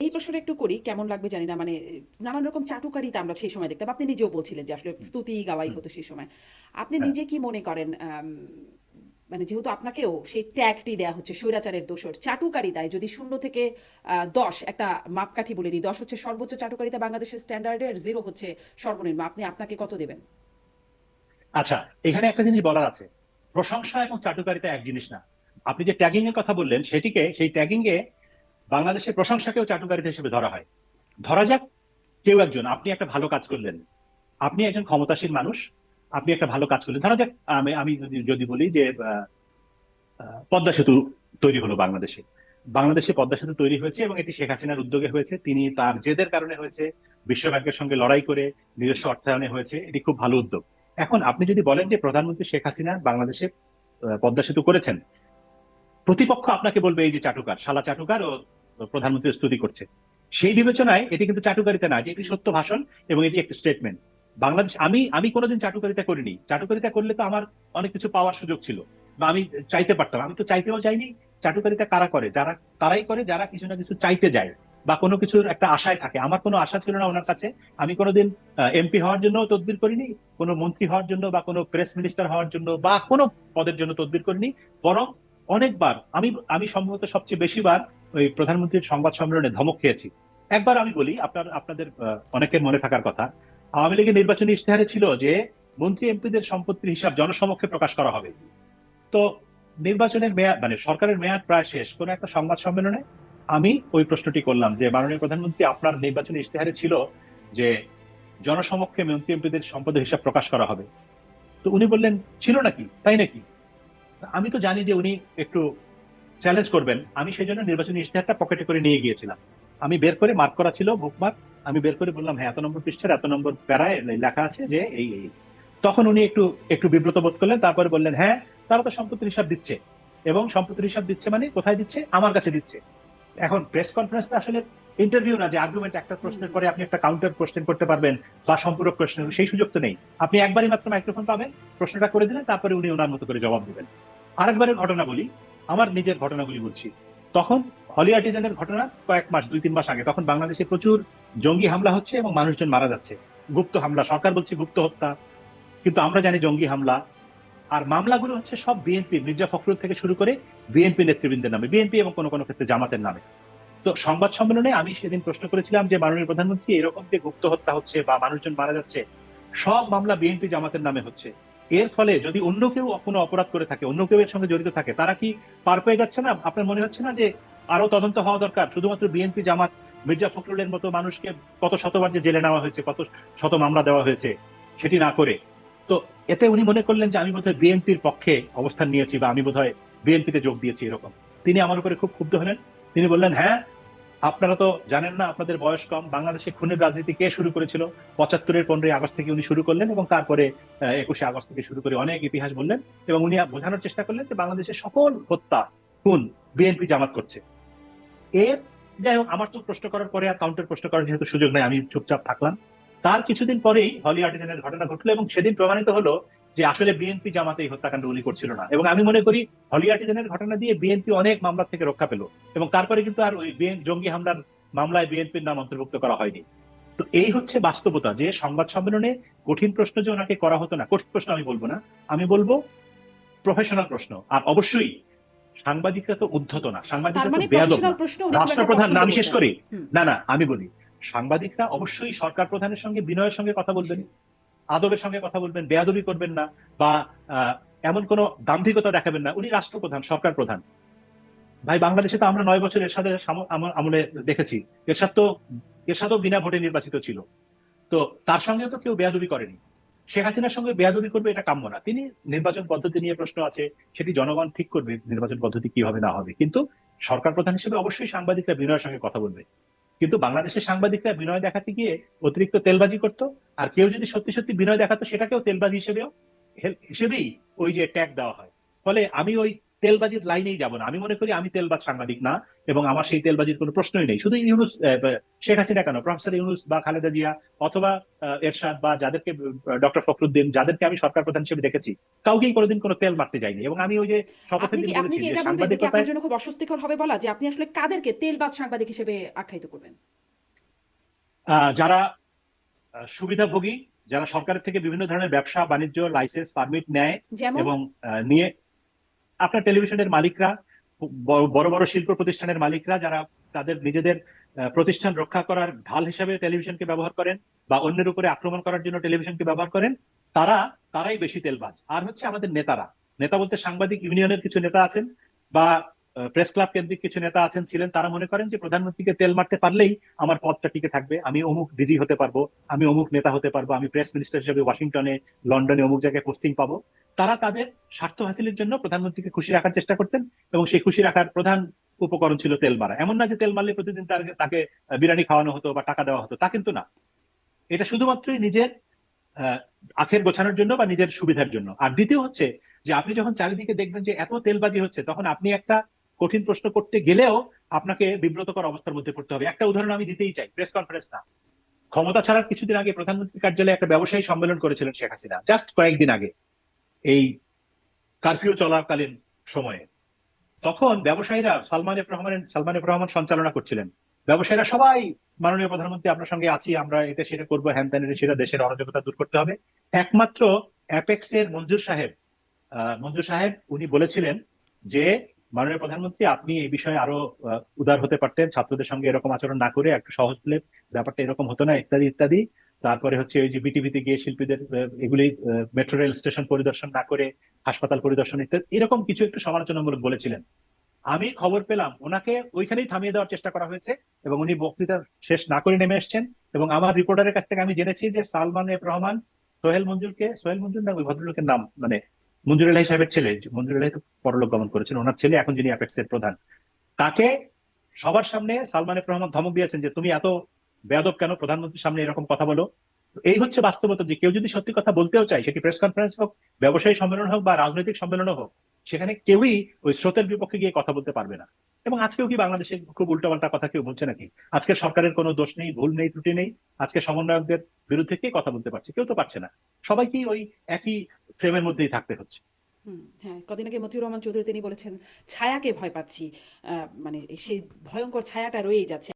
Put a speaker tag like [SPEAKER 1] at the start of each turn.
[SPEAKER 1] এই প্রশ্নটা একটু করি কেমন লাগবে জানি না মানে নানান রকম চাটুকারিতা আমরা সেই সময় দেখতাম। আপনি নিজেও বলছিলেন যে আসলে স্তুতি গাওয়াই হতো সেই সময়। আপনি
[SPEAKER 2] হ্যাঁ।
[SPEAKER 1] নিজে কি মনে করেন মানে যেহেতু আপনাকেও সেই ট্যাগটি দেয়া হচ্ছে স্বৈরাচারের দোষর চাটুকারিতায় যদি শূন্য থেকে দশ একটা মাপকাঠি বলে দিই দশ হচ্ছে সর্বোচ্চ চাটুকারিতা বাংলাদেশের স্ট্যান্ডার্ডের জিরো হচ্ছে সর্বনিম্ন আপনি আপনাকে কত দেবেন?
[SPEAKER 2] আচ্ছা এখানে একটা জিনিস বলার আছে। প্রশংসা এবং চাটুকারিতা এক জিনিস না। আপনি যে ট্যাগিং এর কথা বললেন সেটিকে সেই ট্যাগিং এ বাংলাদেশের প্রশংসাকেও চাটুকারিতা হিসেবে ধরা হয়। ধরা যাক, কেউ একজন, আপনি একটা ভালো কাজ করলেন। আপনি একজন ক্ষমতাসীন মানুষ, আপনি একটা ভালো কাজ করলেন। ধরা যাক, আমি আমি যদি বলি যে পদ্মা সেতু তৈরি হলো বাংলাদেশে। বাংলাদেশে পদ্মা সেতু তৈরি হয়েছে এবং এটি শেখ হাসিনার উদ্যোগে হয়েছে। তিনি তার জেদের কারণে হয়েছে বিশ্ব ব্যাংকের সঙ্গে লড়াই করে নিজস্ব অর্থায়নে হয়েছে। এটি খুব ভালো উদ্যোগ। এখন আপনি যদি বলেন যে প্রধানমন্ত্রী শেখ হাসিনা বাংলাদেশে পদ্মা সেতু করেছেন, প্রতিপক্ষ আপনাকে বলবে এই যে চাটুকার, শালা চাটুকার ও প্রধানমন্ত্রী স্তুতি করছে। সেই বিবেচনায় এটি কিন্তু চাটুকারিতা না এটি সত্য ভাষণ এবং এটি একটি স্টেটমেন্ট বাংলাদেশ, আমি আমি কোনোদিন চাটুকারিতা করিনি। চাটুকারিতা করলে তো আমার অনেক কিছু পাওয়ার সুযোগ ছিল বা আমি চাইতে পারতাম। আমি তো চাইতেও চাইনি চাটুকারিতা কারা করে? যারা তারাই করে? যারা কিছু না কিছু চাইতে যায় বা কোনো কিছুর একটা আশায় থাকে। আমার কোনো আশা ছিল না ওনার কাছে। আমি কোনোদিন এমপি হওয়ার জন্য তদবির করিনি, কোনো মন্ত্রী হওয়ার জন্য বা কোনো প্রেস মিনিস্টার হওয়ার জন্য বা কোনো পদের জন্য তদবির করিনি। বরং অনেকবার, আমি আমি সম্ভবত সবচেয়ে বেশিবার ওই প্রধানমন্ত্রীর সংবাদ সম্মেলনে ধমক খেয়েছি। একবার আমি বলি, আপনার, আপনাদের অনেকের মনে থাকার কথা, আওয়ামী লীগের নির্বাচনী ইশতেহারে ছিল যে, মন্ত্রী এমপিদের সম্পত্তির হিসাব জনসমক্ষে প্রকাশ করা হবে। তো নির্বাচনের মেয়াদ মানে সরকারের মেয়াদ প্রায় শেষ। কোন একটা সংবাদ সম্মেলনে আমি ওই প্রশ্নটি করলাম যে, মাননীয় প্রধানমন্ত্রী আপনার নির্বাচনী ইশতেহারে ছিল যে, জনসমক্ষে মন্ত্রী এমপিদের সম্পদের হিসাব প্রকাশ করা হবে। তো উনি বললেন, ছিল নাকি? তাই নাকি? আমি তো জানি যে উনি একটু চ্যালেঞ্জ করবেন। আমি সেই জন্য নির্বাচনী ইশতেহারটা পকেটে করে নিয়ে গিয়েছিলাম। আমি বের করে মার্ক করা ছিল বুকমার্ক আমি বের করে বললাম হ্যাঁ এত নম্বর পৃষ্ঠার, এত নম্বর প্যারায় লেখা আছে যে এই এই। তখন উনি একটু একটু বিব্রত বোধ করলেন, তারপরে বললেন হ্যাঁ তারা তো সম্পত্তির হিসাব দিচ্ছে। এবং সম্পত্তির হিসাব দিচ্ছে মানে কোথায় দিচ্ছে? আমার কাছে দিচ্ছে। এখন প্রেস কনফারেন্সটা আসলে ইন্টারভিউ না, যে আর্গুমেন্ট একটা প্রশ্নের পরে আপনি একটা কাউন্টার কোশ্চেন করতে পারবেন বা সম্পূরক প্রশ্ন সেই সুযোগ তো নেই। আপনি একবারই মাত্র মাইক্রোফোন পাবেন, প্রশ্নটা করে দিলেন, তারপরে উনি ওনার মতো করে জবাব দিবেন। আরেকবারের ঘটনা বলি আমার নিজের ঘটনাগুলি বলছি। তখন হলি আর্টিজানের ঘটনা কয়েক মাস, দুই তিন মাস আগে, তখন বাংলাদেশে প্রচুর জঙ্গি হামলা হচ্ছে এবং মানুষজন মারা যাচ্ছে। গুপ্ত হামলা, সরকার বলছে গুপ্ত হত্যা। কিন্তু আমরা জানি জঙ্গি হামলা। আর মামলাগুলো হচ্ছে সব বিএনপি, মির্জা ফখরুল থেকে শুরু করে বিএনপি নেতৃবৃন্দের নামে, বিএনপি এবং কোনো কোনো ক্ষেত্রে জামাতের নামে। তো সংবাদ সম্মেলনে আমি সেদিন প্রশ্ন করেছিলাম যে, মাননীয় প্রধানমন্ত্রী এরকম যে গুপ্ত হত্যা হচ্ছে বা মানুষজন মারা যাচ্ছে, সব মামলা বিএনপি জামাতের নামে হচ্ছে। এর ফলে যদি অন্য কেউ কোনো অপরাধ করে থাকে, অন্য কেউ এর সঙ্গে জড়িত থাকে, তারা কি পার পেয়ে যাচ্ছে না? আপনার মনে হচ্ছে না যে আরও তদন্ত হওয়া দরকার? শুধুমাত্র বিএনপি জামাত, মির্জা ফখরুলের মতো মানুষকে কত শতবার যে জেলে নেওয়া হয়েছে, কত শত মামলা দেওয়া হয়েছে, সেটি না করে। তো এতে উনি মনে করলেন যে আমি বোধহয় বিএনপির পক্ষে অবস্থান নিয়েছি বা আমি বোধহয় বিএনপিতে যোগ দিয়েছি এরকম। তিনি আমার উপরে খুব ক্ষুব্ধ হলেন। তিনি বললেন হ্যাঁ আপনারা তো জানেন না, আপনাদের বয়স কম। বাংলাদেশে খুনের রাজনীতি কে শুরু করেছিল? পঁচাত্তরের পনেরোই আগস্ট থেকে উনি শুরু করলেন এবং তারপরে একুশে আগস্ট থেকে শুরু করে অনেক ইতিহাস বললেন এবং উনি বোঝানোর চেষ্টা করলেন যে বাংলাদেশের সকল হত্যা, খুন, বিএনপি জামাত করছে। এর, যাই হোক, আমার তো প্রশ্ন করার পরে আর কাউন্টার প্রশ্ন করার যেহেতু সুযোগ নেই, আমি চুপচাপ থাকলাম। তার কিছুদিন পরেই হলি আর্টিজানের ঘটনা ঘটলো এবং সেদিন প্রমাণিত হলো যে আসলে বিএনপি জামাতে এই হত্যাকাণ্ড উনি করছিল না। এবং আমি মনে করি হলি আর্টিজানের ঘটনা দিয়ে বিএনপি অনেক মামলা থেকে রক্ষা পেল। এবং তারপরে কিন্তু আর ওই জঙ্গি হামলার মামলায় বিএনপির নাম অন্তর্ভুক্ত করা হয়নি। তো এই হচ্ছে বাস্তবতা যে সংবাদ সম্মেলনে কঠিন প্রশ্ন যে ওনাকে করা হতো না কঠিন প্রশ্ন আমি বলব না। আমি বলব প্রফেশনাল প্রশ্ন। আর অবশ্যই সাংবাদিকরা তো উদ্ধত না সাংবাদিকরা
[SPEAKER 1] মানে
[SPEAKER 2] তো বেয়াদব না।
[SPEAKER 1] প্রশ্ন উনি খুব একটা
[SPEAKER 2] রাষ্ট্রপ্রধান নাম শেষ করি।
[SPEAKER 1] না।
[SPEAKER 2] না না আমি বলি সাংবাদিকরা অবশ্যই সরকার প্রধানের সঙ্গে বিনয়ের সঙ্গে কথা বলবেন। আদবের সঙ্গে কথা বলবেন, বেয়াদবি করবেন না বা এমন কোনো দাম্ভিকতা দেখাবেন না। উনি রাষ্ট্রপ্রধান, সরকার প্রধান। ভাই, বাংলাদেশে তো আমরা নয় বছর এরশাদের আমলে দেখেছি। এরশাদ তো, এরশাদও বিনা ভোটে নির্বাচিত ছিল। তো তার সঙ্গে তো কেউ বেয়াদবি করেনি। শেখ হাসিনার সঙ্গে বেয়াদবি করবে এটা কাম্য না। তিনি নির্বাচন পদ্ধতি নিয়ে প্রশ্ন আছে, সেটি জনগণ ঠিক করবে নির্বাচন পদ্ধতি কি হবে না হবে। কিন্তু সরকার প্রধান হিসেবে অবশ্যই সাংবাদিকরা বিনয়ের সঙ্গে কথা বলবে। কিন্তু বাংলাদেশের সাংবাদিকরা বিনয় দেখাতে গিয়ে অতিরিক্ত তেলবাজি করতো, আর কেউ যদি সত্যি সত্যি বিনয় দেখাতো, সেটাকেও তেলবাজি হিসেবেও হিসেবেই ওই যে ট্যাগ দেওয়া হয়। ফলে আমি ওই তেলবাজির লাইনেই যাব না। আমি মনে করি আমি তেলবাজ সাংবাদিক না এবং আমার সেই তেলবাজির কোনো প্রশ্নই নেই। শুধু ইউনুস শেখ হাসিনা কেন? প্রফেসর ইউনুস বা খালেদা জিয়া অথবা এরশাদ বা যাদেরকে ডক্টর ফখরুদ্দিন যাদেরকে আমি সরকার প্রধান হিসেবে দেখেছি কাউকেই কোনোদিন কোনো তেল মারতে যাইনি এবং আমি ওই যে শপথের দিন বলেছি
[SPEAKER 1] জন্য খুব অস্বস্তিকর হবে বলা? যে আপনি আসলে কাদেরকে তেলবাজ সাংবাদিক হিসেবে আখ্যায়িত করবেন?
[SPEAKER 2] আহ, যারা সুবিধাভোগী যারা সরকারের থেকে বিভিন্ন ধরনের ব্যবসা বাণিজ্য লাইসেন্স পারমিট নেয় এবং নিয়ে আপনার টেলিভিশনের মালিকরা, বড় বড় শিল্প প্রতিষ্ঠানের মালিকরা যারা তাদের নিজেদের প্রতিষ্ঠান রক্ষা করার ঢাল হিসাবে টেলিভিশনকে ব্যবহার করেন বা অন্যের উপরে আক্রমণ করার জন্য টেলিভিশনকে ব্যবহার করেন, তারা, তারাই বেশি তেলবাজ। আর হচ্ছে আমাদের নেতারা। নেতা বলতে সাংবাদিক ইউনিয়নের কিছু নেতা আছেন বা প্রেস ক্লাব কেন্দ্রিক কিছু নেতা আছেন, ছিলেন, তারা মনে করেন যে প্রধানমন্ত্রীকে তেল মারতে পারলেই আমার পদটা টিকে থাকবে। আমি অমুক ডিজি হতে পারব, আমি অমুক নেতা হতে পারব, আমি প্রেস মিনিস্টার হিসেবে ওয়াশিংটনে, লন্ডনে অমুক জায়গায় পোস্টিং পাবো। তারা তাদের স্বার্থ হাসিলের জন্য প্রধানমন্ত্রীকে খুশি রাখার চেষ্টা করতেন এবং সেই খুশি রাখার প্রধান উপকরণ ছিল তেল মারা। এমন না যে তেল মারলে প্রতিদিন তাকে বিরিয়ানি খাওয়ানো হতো বা টাকা দেওয়া হতো, তা কিন্তু না। এটা শুধুমাত্রই নিজের আখের গোছানোর জন্য বা নিজের সুবিধার জন্য। আর দ্বিতীয় হচ্ছে যে আপনি যখন চারিদিকে দেখবেন যে এত তেলবাজি হচ্ছে, তখন আপনি একটা কঠিন প্রশ্ন করতে গেলেও আপনাকে বিব্রতকর অবস্থার মধ্যে পড়তে হবে। একটা উদাহরণ আমি দিতেই চাই, প্রেস কনফারেন্স না। ক্ষমতা ছাড়ার কিছুদিন আগে প্রধানমন্ত্রী কার্যালয়ে একটা ব্যবসায়ী সম্মেলন করেছিলেন শেখ হাসিনা জাস্ট কয়েকদিন আগে, এই কারফিউ চলাকালীন সময়ে। তখন ব্যবসায়ীরা সালমান এফ রহমানের, সালমান এফ রহমান সঞ্চালনা করছিলেন। ব্যবসায়ীরা সবাই, মাননীয় প্রধানমন্ত্রী, আপনার সঙ্গে আছি, আমরা এটা সেটা করব, হ্যান ত্যান সেটা দেশের অরাজকতা দূর করতে হবে। একমাত্র অ্যাপেক্স এর মঞ্জুর সাহেব মঞ্জুর সাহেব, উনি বলেছিলেন যে মাননীয় প্রধানমন্ত্রী, আপনি এই বিষয়ে আরও উদার হতে পারতেন, ছাত্রদের সঙ্গে এরকম আচরণ না করে একটু সহজ হলে ব্যাপারটা এরকম হতো না, ইত্যাদি ইত্যাদি। তারপরে হচ্ছে ওই যে বিটিভিতে গিয়ে শিল্পীদের এগুলি মেট্রো রেল স্টেশন পরিদর্শন না করে, হাসপাতাল পরিদর্শন, ইত্যাদি, এরকম কিছু একটু সমালোচনামূলক বলেছিলেন। আমি খবর পেলাম, ওনাকে ওইখানেই থামিয়ে দেওয়ার চেষ্টা করা হয়েছে এবং উনি বক্তৃতা শেষ না করে নেমে এসছেন এবং আমার রিপোর্টারের কাছ থেকে আমি জেনেছি যে সালমান রহমান, সোহেল মঞ্জুরকে, সোহেল মঞ্জুর না, ওই ভদ্রলোকের নাম মানে মঞ্জুর আলাহি সাহেবের ছেলে, মঞ্জুর আলাহি তো পরলোক গমন করেছেন, ওনার ছেলে এখন যিনি অ্যাপেক্স এর প্রধান। তাকে সবার সামনে সালমান রহমান ধমক দিয়েছেন যে, তুমি এত বেয়াদব কেন? প্রধানমন্ত্রীর সামনে এরকম কথা বলো। এই হচ্ছে বাস্তবতা যে, কেউ যদি সত্যি কথা বলতেও চায়, সেটি প্রেস কনফারেন্স হোক, ব্যবসায়ী সম্মেলন হোক বা রাজনৈতিক সম্মেলন হোক, সেখানে কেউই ওই স্রোতের বিপক্ষে গিয়ে কথা বলতে পারবে না। এবং আজকেও কি বাংলাদেশে খুব উল্টাপাল্টা কথা কেউ বলছে নাকি? আজকে সরকারের কোনো দোষ নেই, ভুল নেই, ত্রুটি নেই। আজকে সমন্বয়কদের বিরুদ্ধে কে কথা বলতে পারছে? কেউ তো পারছে না। সবাইকেই ওই একই ফ্রেমের মধ্যেই থাকতে হচ্ছে।
[SPEAKER 1] হ্যাঁ কদিন আগে মতিউর রহমান চৌধুরী তিনি বলেছেন, ছায়াকে ভয় পাচ্ছি। মানে সেই ভয়ঙ্কর ছায়াটা রয়েই যাচ্ছে।